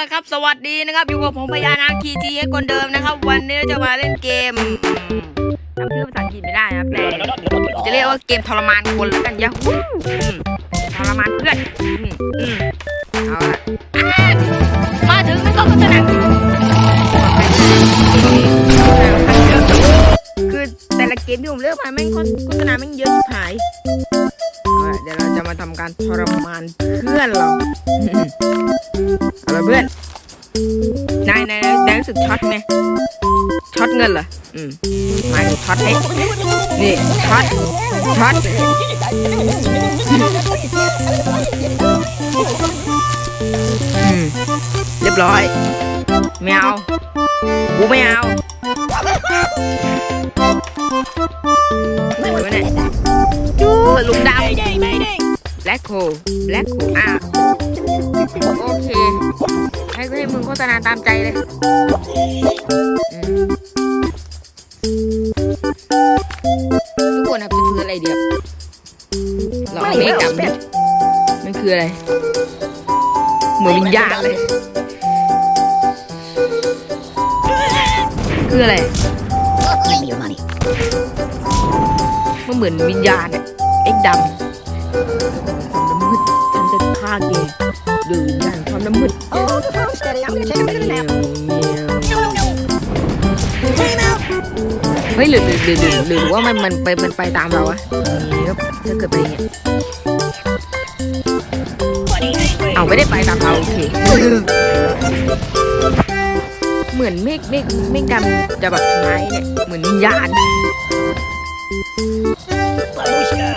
ละครับ สวัสดีนะครับ อยู่กับผมพญานาคทีทีให้คนเดิมนะครับ วันนี้เราจะมาเล่นเกมจำชื่อภาษาอังกฤษไม่ได้นะครับแต่จะเรียกว่าเกมทรมานคนแล้วกันยะทรมานเพื่อนมอืมเอาละอะมาถึงมันก็โฆษ มที่ผมเลือกมาแม่งโฆษณาแม่งเยอะชิบหายเอาล่ะเดี๋ยวเราจะมาทำการทรมานเพื่อนเราเอาละเพื่อนนายนายนายรู้สึกช็อตไหมช็อตเงินเหรออืมหมายถึงช็อตให้นี่ช็อตช็อตอืมเรียบร้อยไม่เอากูไม่เอา คโคแบล็คโคอะโอเค ให้ให้มึงโฆษณาตามใจเลยอืมทุกคนครับจะคืออะไรเดียวเราเอาเมฆดำดิมันคืออะไร เหมือนวิญญาณเลย คืออะไร Give me your money. มันเหมือนวิญญาณอะเอ็กดำความ น้ำมืดฉันจะฆ่าแกโดยวิญญาณความน้ำมืด Oh, the phone's steady. I'm gonna take a bit of a เมียว nap. เมียว No, no, no. Time out. เฮ้ยหรือหรือหรือหรือหรือว่ามันมันไปมันไปตามเราอะนี่ครับถ้าเกิดเป็นอย่างเงี้ย Buddy, angry. เอาไม่ได้ไปตามเราโอเค เหมือนเมฆเมฆเมฆดำจะแบบไม้เนี่ยเหมือนวิญญาณ Babushka.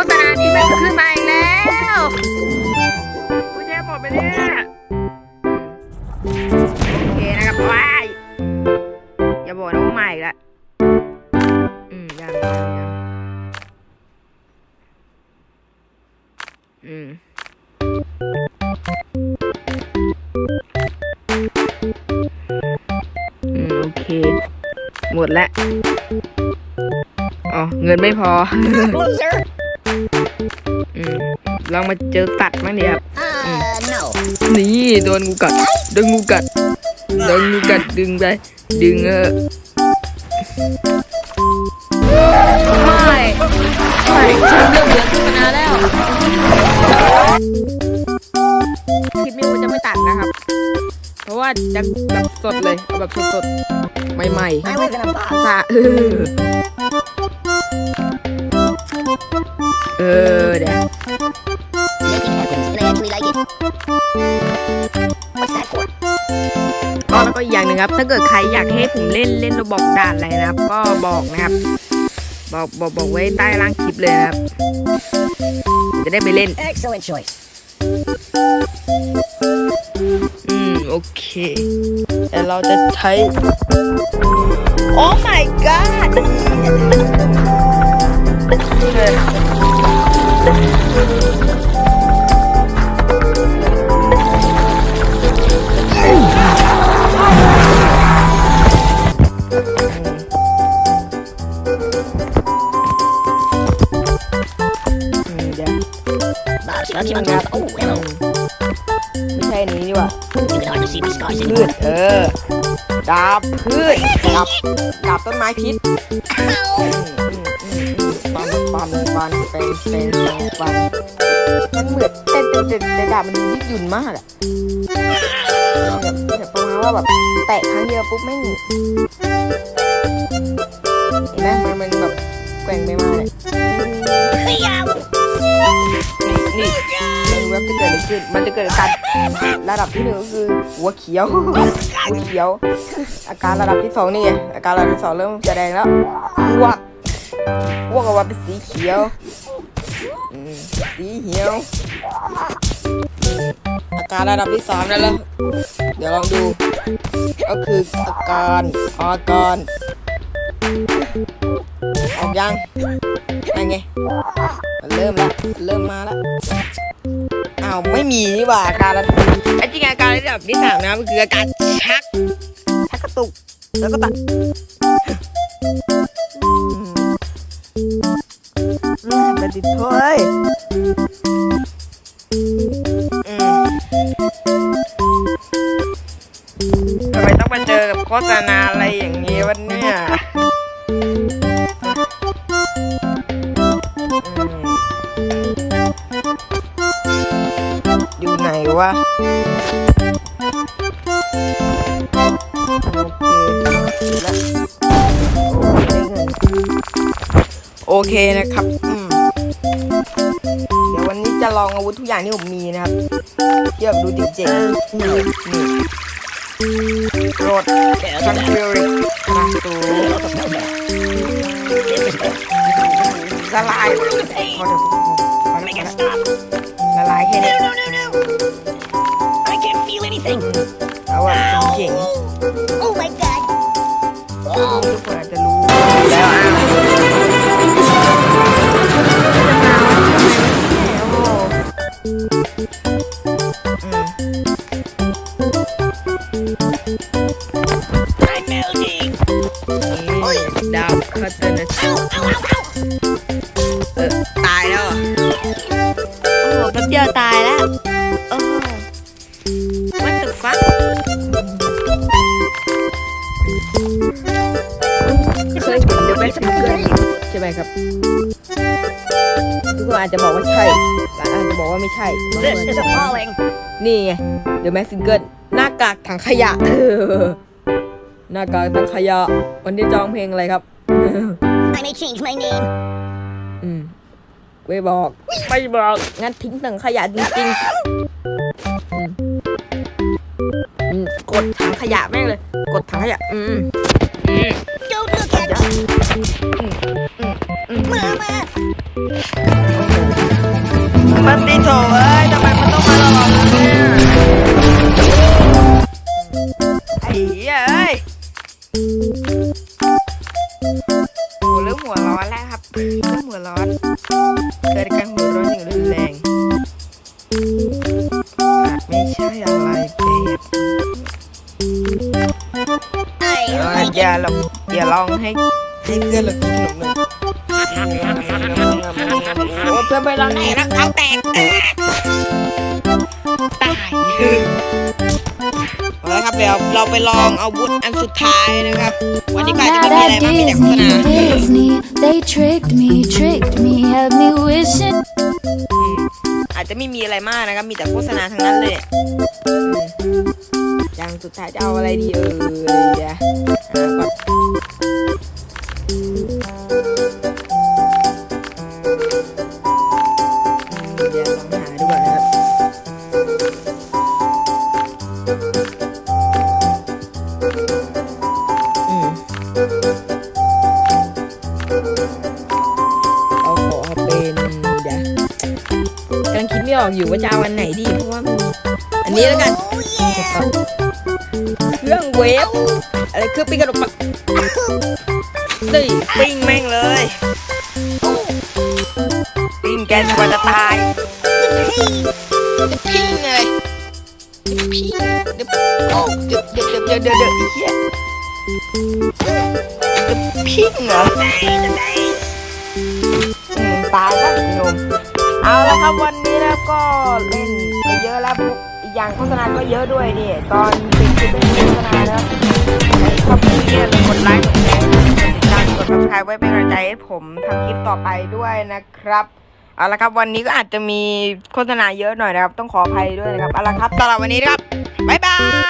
ฆษณานี้มันขึ้นมาอีกแล้วกูแย่หมดไปเนี่ยโอเคนะครับว้ายอย่าบอกนะว่าใหม่ละอืมยังยังยังอืมอืมโอเค หมดแล้วอ๋อ เงินไม่พอ Loser. อืม ลองมาเจอสัตว์บ้างดิครับ Uh, no. นี่โดนงูกัดโดนงูกัดโดนงูกัดดึงไปดึงเออไม่ไม่ฉันเลือกเหลือขึ้นมานานแล้วคลิปนี้ผมจะไม่ตัดนะครับ เพราะว่าจะแบบสดเลยเอาแบบสดๆใหม่ I live in a ๆ box. สะเออเออเดี๋ยว ก็แล้วก็อีกอย่างหนึ่งครับ ถ้าเกิดใครอยากให้ผมเล่นเล่นระบอกด่านอะไรนะครับ ก็บอกนะครับ บอกบอกบอกไว้ใต้ล่างคลิปเลยนะครับผมจะได้ไปเล่น Excellent choice. อืม โอเคแต่เราจะใช้ โอ้ my god อื Bob's Bugsy Bugsy. Oh, hello. ไม่ใช่นี้ดีกว่า You can hardly see my scars พื anymore. ชเออดาบพืชดาบดาบต้นไม้พิษปันปันปันเป็นเป็นปันมันเหมือนแต่แต่แต่แต่ดาบมันยืดหยุ่นมากอะแบบแบบประมาณว่าแบบแตะครั้งเดียวปุ๊บไม่งเห็นไหมมันมันแบบแกว่งไปมาเนี่ยนี่ นี่ไม่รู้ว่าจะเกิดอะไรขึ้น มันจะเกิดอาการระดับที่หนึ่งก็คือหัวเขียว หัวเขียว อาการระดับที่สองนี่ไงอาการระดับที่สองเริ่มแสดงแล้วอ้วกอ้วกออกมาเป็นสีเขียวสีเขียว อาการระดับที่สามนั่นแหละเดี๋ยวลองดู ก็คืออาการอาการออกยังยังไง เริ่มละเริ่มมาละอ้าวไม่มีนี่หว่าอาการไอ้จริงอาการระดับที่สามนะมันคืออาการชักชักกระตุกแล้วก็ตัดไปติดถ้วยทำไมต้องมาเจอกับโฆษณาอะไรอย่างนี้วันเนี้ย วะโอเคแล้วโอเคนะครับเดี๋ยววันนี้จะลองอาวุธทุกอย่างที่ผมมีนะครับเทียบดูเจ๋งๆนี่นี่โรดซันเฟริกคาตูละลายพอเดือพอแล้วพอ Make แล้ it ว stop. ละลายแค่นี้ anything. เอาอะเจ๋ง Oh my god. ๆทุกคนอาจจะรู้แล้วอ้าวอืม I'm melting. นี่ดาวคัตเตอร์นะ Ow, ow, ow, ow. เออตายแล้วเหรอโอ้โหแป๊บเดียวตายแล้ว มครับ ทุกคนอาจจะบอกว่าใช่หลายอาจจะบอกว่าไม่ใช่ This is appalling. นี่ไงเดอะแมสซิเกิลหน้ากากถังขยะ หน้ากากถังขยะ วันนี้จองเพลงอะไรครับ I may change my name. อืมไม่บอก ไม่บอก งั้นทิ้งถังขยะจริงๆกดถังขยะแม่งเลย กดถังขยะ อืมอืม Don't look at me. Mama. มันติโถเอ้ยทำไมมันต้องมาหลอกเนี่ยไอ้เหี้ยเอ้ยโอ้เริ่มหัวร้อนแล้วครับเริ่มหัวร้อนเกิดการหัวร้อนอย่างรุนแรงอาจไม่ใช่อะไรแบบ I เออ like อย่าลองอย่าลองให้ ให้เพื่อนเรากินขนมหน่อยโอ้เพื่อนไปลองไหนแล้วเอาแตกตายเอาละครับเดี๋ยวเราไปลองอาวุธอันสุดท้ายนะครับ วันนี้ก็อาจจะไม่มีอะไรมากมีแต่โฆษณา Disney, they tricked me, tricked me, had me wishing. อาจจะไม่มีอะไรมากนะครับ มีแต่โฆษณาทั้งนั้นเลยอย่างสุดท้ายจะเอาอะไรดีเอ่ยเดี๋ยวหาก่อน เดี๋ยวลองหาดูก่อนนะครับ อืมเอาขอเป็นเดี๋ยวกำลังคิดไม่ออกอยู่ว่าจะเอาอันไหนดีเพราะว่ามันอันนี้แล้วกัน Oh yeah. เครื่องเวฟอะไรเครื่องปิ้งกระดกปัก นี่ปิ้งแม่งเลย ปิ้งแกนกว่าจะตายจะปิ้งเลยจะปิ้งเดี๋ยวเดี๋ยวเดี๋ยวเดี๋ยวเดี๋ยวเดี๋ยวไอ้เหี้ยจะปิ้งเหรอตายแล้วโยมเอาละครับวันนี้นะก็เล่นไปเยอะแล้วอีกอย่างโฆษณาก็เยอะด้วยนี่ตอนเป็นคลิป ไว้เป็นกำลังใจให้ผมทำคลิปต่อไปด้วยนะครับเอาละครับวันนี้ก็อาจจะมีโฆษณาเยอะหน่อยนะครับ ต้องขออภัยด้วยนะครับเอาละครับสำหรับวันนี้นะครับบ๊ายบาย